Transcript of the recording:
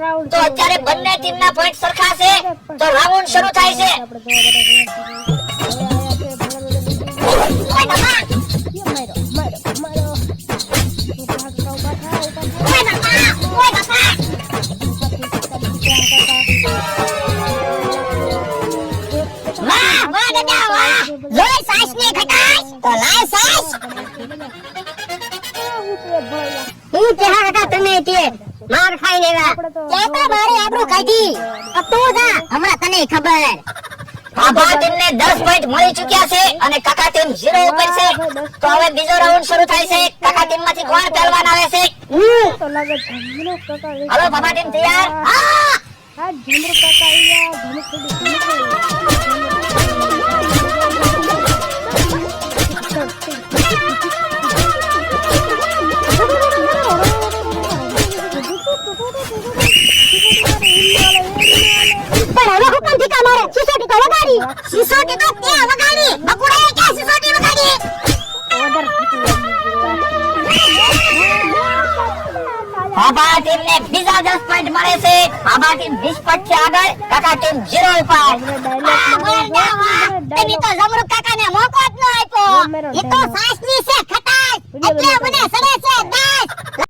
તો અત્યારે બંને ટીમના પોઈન્ટ સરખા છે. તો રાઉન્ડ શરૂ થાય છે. તો લાય સાસ. હું તે હા હતા તમે તે માર ખાઈ લેવા. તે તો મારી આબરૂ કાઢી. તો તું જા હમણાં તને ખબર. આભા ટીમને 10 પોઈન્ટ મળી ચૂક્યા છે અને કાકા ટીમ 0 ઉપર છે. તો હવે બીજો રાઉન્ડ શરૂ થાય છે. કાકા ટીમમાંથી કોણ પહેલવાન આવે છે? હમ. હાલો બાબા ટીમ તૈયાર? હા પણ સિસોટી તો તો વગાડી બકુડાએ ક્યાં સિસોટી વગાડી બાબા ટીમ ને બીજા 10 પોઈન્ટ મળે છે બાબા ટીમ 20 પોઈન્ટથી આગળ કાકા ટીમ 0 પોઈન્ટ તમે તો જમરૂક કાકાને મોકો જ ન આપ્યો એ તો સાસ